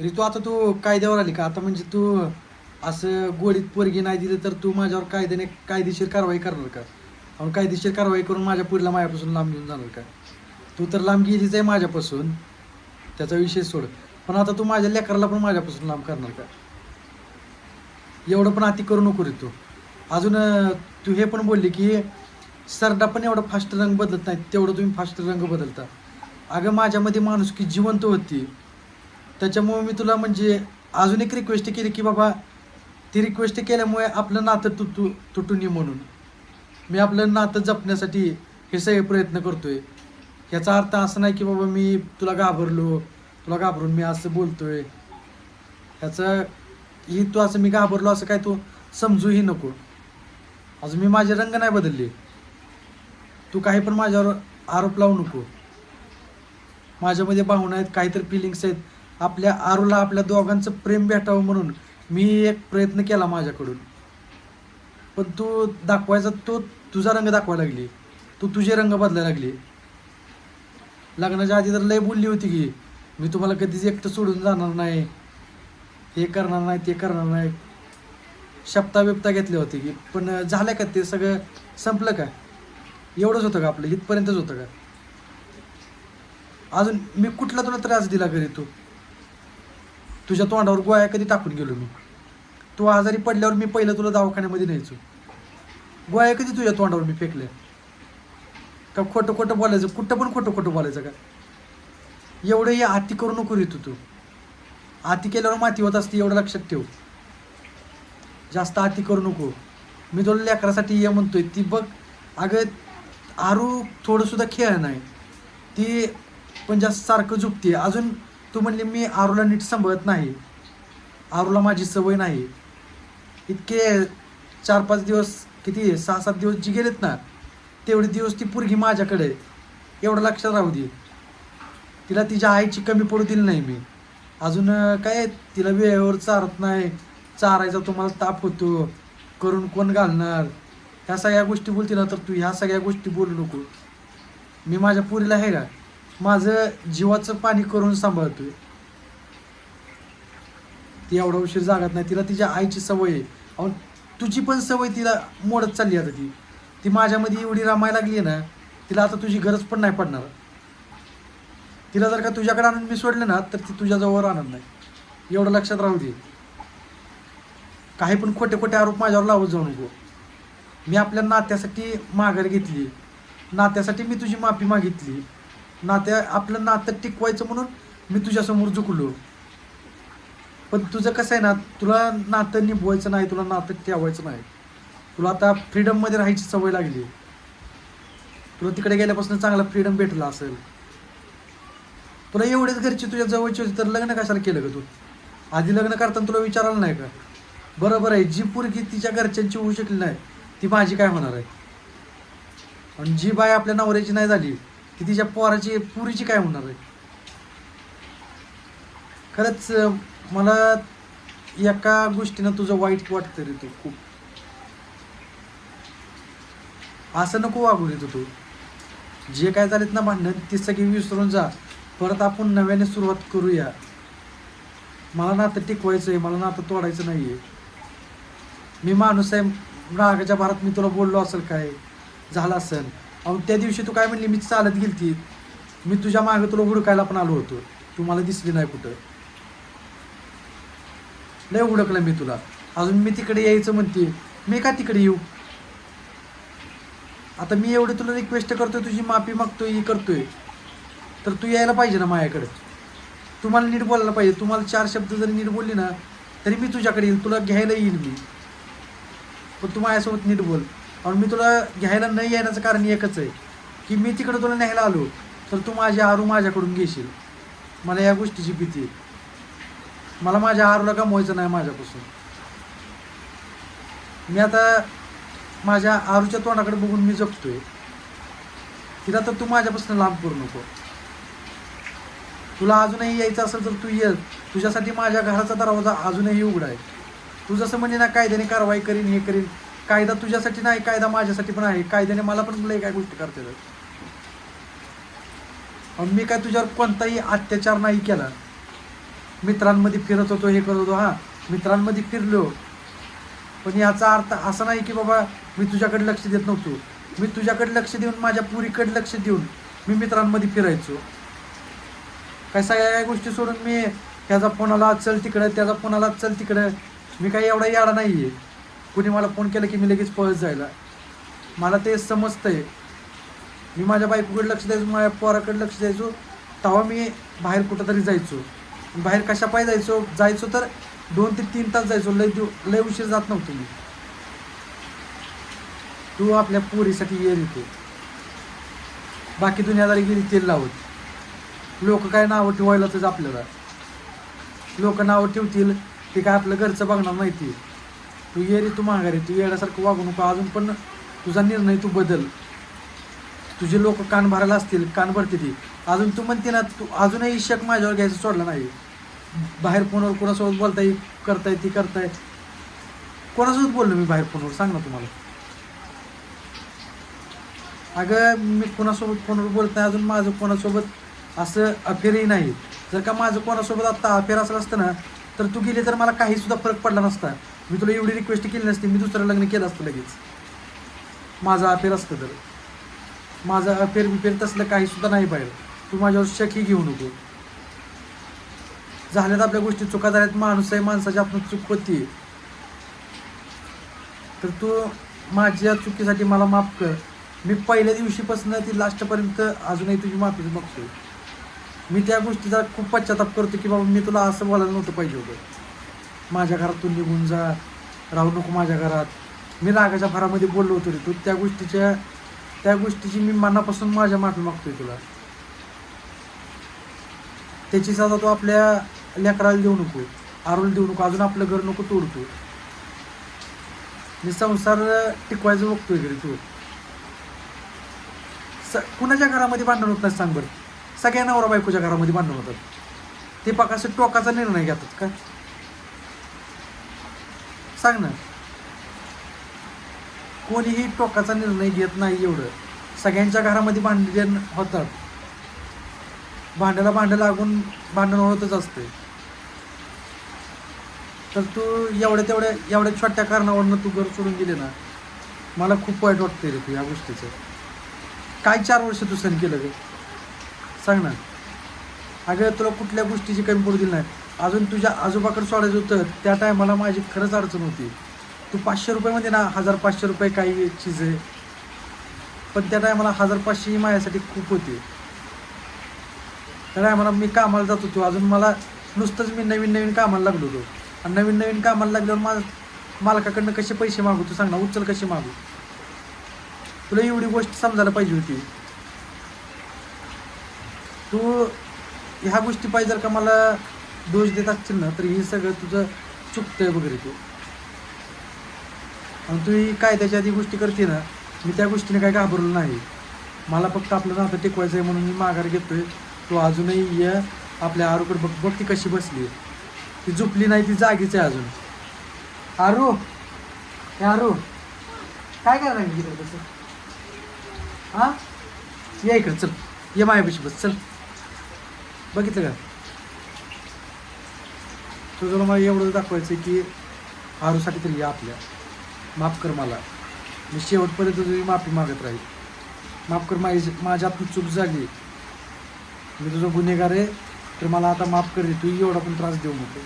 रितू आता तू कायद्यावर आली का? आता म्हणजे तू असं गोळीत पोरगी नाही दिली तर तू माझ्यावर कायद्याने कायदेशीर कारवाई करणार का? आणि कायदेशीर कारवाई करून माझ्या पुढला माझ्यापासून लांब घेऊन जाणार का? तू तर लांब गेलीच आहे माझ्यापासून. त्याचा विषय सोड. पण आता तू माझ्या लेकराला पण माझ्यापासून लांब करणार का? एवढं पण अति करू नको रे तू अजून तू हे पण बोलली की सरडा पण एवढं फास्ट रंग बदलत नाही तेवढं तुम्ही फास्ट रंग बदलता. अगं माझ्यामध्ये माणूस की जिवंत होती. त्याच्यामुळे मी तुला म्हणजे अजून एक रिक्वेस्ट केली की बाबा ती रिक्वेस्ट केल्यामुळे आपलं नातं तुटू तुटू नये म्हणून. मी आपलं नातं जपण्यासाठी हे सगळे प्रयत्न करतोय. ह्याचा अर्थ असं नाही की बाबा मी तुला घाबरलो तुला घाबरून मी असं बोलतोय. ह्याचं ही तू असं मी घाबरलो असं काय तू समजूही नको. अजून मी माझे रंग नाही बदलले. तू काही पण माझ्यावर आरोप लावू नको. माझ्यामध्ये भावना आहेत काहीतरी फिलिंग्स आहेत. आपल्या आरूला आपल्या दोघांचं प्रेम भेटावं म्हणून मी एक प्रयत्न केला माझ्याकडून. पण तू दाखवायचा तो तुझा रंग दाखवायला लागली. तू तुझे रंग बदलायला लागली. लग्नाच्या आधी तर लय बोलली होती की मी तुम्हाला कधीच एकटं सोडून जाणार नाही. हे करणार नाही ते करणार नाही. शपता बिप्ता घेतली होती की पण झालं का ते सगळं? संपलं का? एवढंच होतं का आपलं? इथपर्यंतच होतं का? अजून मी कुठला तुला त्रास दिला घरी तू? तुझ्या तोंडावर गोळ्या कधी टाकून गेलो मी? तू आजारी पडल्यावर मी पहिलं तुला दवाखान्यामध्ये न्यायचो. गोळ्या कधी तुझ्या तोंडावर मी फेकल्या? का खोटं खोटं बोलायचं? कुठं पण खोटं खोटं बोलायचं का? एवढं हे आती करू नको रे तू तू. आती केल्यावर माती होत असते एवढं लक्षात ठेव. जास्त आती करू नको. मी तुला लेकरासाठी ये म्हणतोय ती बघ. अगं आरू थोडंसुद्धा खेळ नाही. ती पण जास्त सारखं झुपते अजून तू म्हणली मी आरूला नीट सांभाळत नाही. आरूला माझी सवय नाही. इतके चार पाच दिवस किती सहा सात दिवस जी गेलेत ना तेवढे दिवस ती पोरगी माझ्याकडे एवढं लक्षात राहू दे. तिला तिच्या आईची कमी पडू दिली नाही मी. अजून काय तिला वेळेवर चारत नाही. चारायचा तुम्हाला ताप होतो. करून कोण घालणार? ह्या सगळ्या गोष्टी बोलतील ना तर तू ह्या सगळ्या गोष्टी बोलू नको. मी माझ्या पुरीला आहे का? माझं जीवाचं पाणी करून सांभाळतोय. ती एवढा उशीर जागत नाही. तिला तिच्या आईची सवय आहे. अहो तुझी पण सवय तिला मोडत चालली आता ती. ती माझ्यामध्ये एवढी रमायला लागली आहे ना तिला आता तुझी गरज पण नाही पडणार. तिला जर का तुझ्याकडे आणून मी सोडलं ना तर ती तुझ्याजवळ राहणार नाही. एवढं लक्षात राहू दे. काही पण खोटे खोटे आरोप माझ्यावर लावत जाऊ नको. मी आपल्या नात्यासाठी माघार घेतली. नात्यासाठी मी तुझी माफी मागितली. नात्या आपलं नातं टिकवायचं म्हणून मी तुझ्यासमोर झुकलो. पण तुझं कसं आहे ना तुला नातं निभवायचं नाही तुला नातं ठेवायचं नाही. तुला आता फ्रीडममध्ये राहायची सवय लागली. तुला तिकडे गेल्यापासून चांगला फ्रीडम भेटला असेल. तुला एवढेच घरची तुझ्या जवळची होती तर लग्न कशाला केलं का तू? आधी लग्न करताना तुला विचारायला नाही का? बरोबर आहे जी पोरगी तिच्या घरच्यांची होऊ शकली नाही ती माझी काय होणार आहे? आणि जी बाई आपल्या नवऱ्याची नाही झाली की तिच्या पोराची पुरीची काय होणार आहे? खरंच मला एका गोष्टीनं तुझं वाईट वाटतं रे तू खूप. असं नको वागू रे तू तू. जे काय झालेत ना भांडण ती सगळी विसरून जा. परत आपण नव्याने सुरुवात करूया. मला नातं टिकवायचं आहे मला नातं तोडायचं नाही आहे मी माणूस आहे रागाच्या भारत मी तुला बोललो असेल काय? झालं असेल. अहो त्या दिवशी तू काय म्हणली? मी चालत गेलती. मी तुझ्या मागे तुला हुडकायला पण आलो होतो. तू मला दिसली नाही कुठं. लय हुडकलं मी तुला. अजून मी तिकडे यायचं म्हणते. मी का तिकडे येऊ? आता मी एवढं तुला रिक्वेस्ट करतोय तुझी माफी मागतोय ही करतोय. तर तू यायला पाहिजे ना माझ्याकडे? तुम्हाला नीट बोलायला पाहिजे. तुम्हाला चार शब्द जरी नीट बोलली ना तरी मी तुझ्याकडे येईल. तुला घ्यायला येईल मी. पण तू माझ्यासोबत नीट बोल. आणि मी तुला घ्यायला नाही येण्याचं कारण एकच आहे की मी तिकडे तुला न्यायला आलो तर तू माझी आरू माझ्याकडून घेशील. मला या गोष्टीची भीती आहे. मला माझ्या आरूला गमवायचं नाही माझ्यापासून. मी आता माझ्या आरूच्या तोंडाकडे बघून मी जगतोय. तिला तर तू माझ्यापासून लांब करू नको. तुला अजूनही यायचं असेल तर तू ये. तुझ्यासाठी माझ्या घराचा दरवाजा अजूनही उघडा आहे. तू जसं म्हणजे ना कायद्याने कारवाई करीन हे करीन कायदा तुझ्यासाठी नाही कायदा माझ्यासाठी पण आहे. कायद्याने मला पण लय काय गोष्टी करते मी काय तुझ्यावर कोणताही अत्याचार नाही केला. मित्रांमध्ये फिरत होतो हे करत होतो हां. मित्रांमध्ये फिरलो. पण याचा अर्थ असा नाही की बाबा मी तुझ्याकडे लक्ष देत नव्हतो. मी तुझ्याकडे लक्ष देऊन माझ्या पुरीकडे लक्ष देऊन मी मित्रांमध्ये फिरायचो. काय सगळ्या गोष्टी सोडून मी ह्याचा फोनाला चल तिकडं त्याचा फोनाला चल तिकडं. मी काही एवढा याडा नाही आहे कुणी मला फोन केला की मी लगेच पळत जायला. मला ते समजतंय. मी माझ्या बायकोकडे लक्ष द्यायचो माझ्या पोराकडे लक्ष द्यायचो. तेव्हा मी बाहेर कुठंतरी जायचो. बाहेर कशा पाय जायचो? जायचो तर दोन ते तीन तास जायचो. लय दिव लय उशीर जात नव्हतो मी. तू आपल्या पोरीसाठी ये येते बाकी दुनियादारी गेली तेल लावत लोक काय नावं ठेवायला आपल्याला. लोक नावं ठेवतील ते काय आपलं घरचं बघणार माहिती तू ये रे तू माघारी तू येण्यासारखं वागू नको अजून पण तुझा निर्णय तू बदल. तुझे लोक कान भरायला असतील कान भरते ती. अजून तू म्हणते ना तू अजूनही शक माझ्यावर घ्यायचं सोडला नाही. बाहेर फोनवर कोणासोबत बोलताय करताय ती करताय. कोणासोबत बोललो मी बाहेर फोनवर? सांग ना तुम्हाला. अगं मी कोणासोबत फोनवर बोलत नाही अजून माझं कोणासोबत असं अफेअरही नाही. जर का माझं कोणासोबत आत्ता अफेअर असलं असतं ना तर तू गेली तर मला काही सुद्धा फरक पडला नसता. मी तुला एवढी रिक्वेस्ट केली नसती मी दुसरं लग्न केलं असतं लगेच. माझा अफेअर असतं तर. माझा अफेअर बिफेअर तसलं काही सुद्धा नाही बाहेर. तू माझ्यावर शकही घेऊ नको. झाल्यात आपल्या गोष्टी चुका झाल्यात माणूस आहे माणसाची आपण चूक होती. तर तू माझ्या चुकीसाठी मला माफ कर. मी पहिल्या दिवशीपासून ती लास्टपर्यंत अजूनही तुझी माफी मागतोय. मी त्या गोष्टीचा खूप पश्चाताप करतो की बाबा मी तुला असं बोलायला नव्हतं पाहिजे होतं. माझ्या घरातून निघून जा. राहू नको माझ्या घरात. मी रागाच्या भरामध्ये बोललो होतो रे. तू त्या गोष्टीच्या त्या गोष्टीची मी मनापासून माझ्या माफी मागतोय तुला. त्याची सजा तू आपल्या लेकराला देऊ नको. आरोल देऊ नको. अजून आपलं घर नको तोडतो. मी संसार टिकवायचं बघतोय घरी तू. स कुणाच्या घरामध्ये भांडण होत नाही सांग बरं. सगळ्या नवरा बायकोच्या घरामध्ये भांडण होतात. ते पाक टोकाचा निर्णय घेतात का? सांग ना. कोणीही टोकाचा निर्णय घेत नाही एवढं. सगळ्यांच्या घरामध्ये भांडण होतात. भांड्याला भांडं लागून भांडण होतच असते. तर तू एवढ्या तेवढ्या एवढ्या छोट्या कारणावरनं तू घर सोडून गेले ना मला खूप वाईट वाटते रे तू या गोष्टीचं. काय चार वर्ष तू सण केलं ग? सांग ना. अगं तुला कुठल्या गोष्टीची कमी पडू दिली नाही. अजून तुझ्या आजोबाकडे सोडायचं होतं त्या टायमाला माझी खरंच अडचण होती. तू पाचशे रुपयामध्ये ना हजार पाचशे रुपये काही चीज आहे. पण त्या टायमाला हजार पाचशे ही माझ्यासाठी खूप होती. त्या टायमाला मी कामाला जात होतो. अजून मला नुसतंच मी नवीन नवीन कामाला लागलो होतो. आणि नवीन नवीन कामाला लागल्यावर माझं मालकाकडनं कसे पैसे मागू तू सांग ना उचल कसे मागू तुला एवढी गोष्ट समजायला पाहिजे होती. तू ह्या गोष्टी पाहिजे जर का मला दोष देत असतील ना तर हे सगळं तुझं चुकतंय वगैरे तू. आणि तू ही कायद्याच्या आधी गोष्टी करते ना मी त्या गोष्टीने काय घाबरलो नाही. मला फक्त आपलं नातं टिकवायचं आहे म्हणून मी माघार घेतोय. तू अजूनही ये आपल्या आरूकडे बघ बघ ती कशी बसली ती झोपली नाही ती जागीच आहे अजून. आरू हे आरू काय करायला तिकडे तसं हां? ये इकडं चल. ये मायापाशी बस चल. बघितलं का? तुझं मला एवढं दाखवायचं की आरूसाठी तरी या आपल्या. माफ कर मला. मी शेवटपर्यंत तुझी माफी मागत राहील. माफ कर माझी माझ्यातून चूक झाली. मी तुझा गुन्हेगार आहे तर मला आता माफ कर रे. तू एवढा पण त्रास देऊ नको.